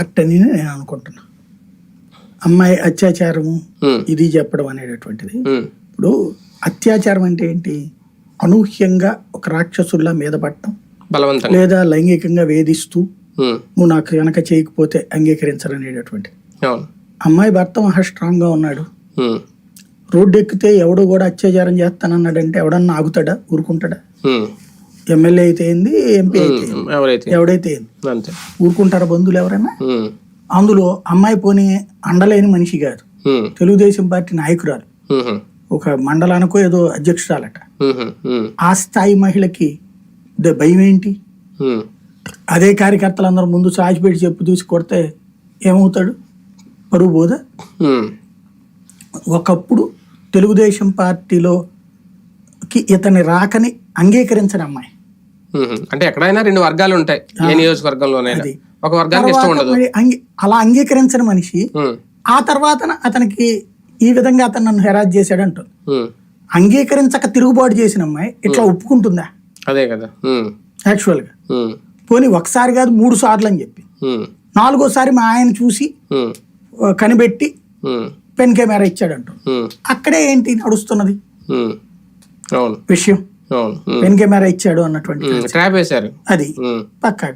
Part అని నేను అనుకుంటున్నా. అమ్మాయి అత్యాచారము ఇది చెప్పడం అనేటటువంటిది. ఇప్పుడు అత్యాచారం అంటే ఏంటి? అనూహ్యంగా ఒక రాక్షసుల్లా మీద పడటం లేదా లైంగికంగా వేధిస్తూ నువ్వు నాకు కనుక చేయకపోతే అంగీకరించరనేటటువంటి అమ్మాయి భర్త మహా స్ట్రాంగ్గా ఉన్నాడు. రోడ్డు ఎక్కితే ఎవడు కూడా అత్యాచారం చేస్తానన్నాడంటే ఎవడన్నా ఆగుతాడా? ఊరుకుంటాడా? ఎమ్మెల్యే అయితే ఏంది ఎంపీ అయితే ఎవరైతే ఎవడైతే అంతే. ఊరుకుంటారా బంధువులు ఎవరైనా? అందులో అమ్మాయి పోనీ అండలేని మనిషి కాదు. ఉమ్, తెలుగుదేశం పార్టీ నాయకురాలు. ఒక మండలానికో ఏదో అధ్యక్షురాలట. ఆ స్థాయి మహిళకి ద- భయం ఏంటి? అదే కార్యకర్తలందరూ ముందు సాచిపెట్టి చెప్పు తీసి కొడితే ఏమవుతాడు? పరువు ఉమ్, ఒకప్పుడు తెలుగుదేశం పార్టీలోకి ఇతని రాకని అంగీకరించని అమ్మాయి. అంటే ఎక్కడైనా రెండు వర్గాలు ఉంటాయి. ఏ నియోజకవర్గంలోనైనా. ఒక వర్గానికి ఇష్టం ఉండదు. అలా అంగీకరించని మనిషి ఆ తర్వాత అతనికి ఈ విధంగా అతను నన్ను హెరాస్ చేశాడు అంటుంది అంగీకరించక తిరుగుబాటు చేసిన అమ్మాయి ఇట్లా ఒప్పుకుంటుందా? అదే కదా. ఉమ్, యాక్చువల్గా ఉమ్, పోనీ ఒకసారి కాదు మూడు సార్లు అని చెప్పి. నాలుగోసారి మా ఆయన చూసి కనిపెట్టి పెన్ కెమెరా ఇచ్చాడంట. అక్కడే ఏంటి నడుస్తున్నది? విషయం. పెన్ కెమెరా ఇచ్చాడు అన్నటువంటి ట్రాప్ వేశారు. అది. ఉమ్, పక్కా.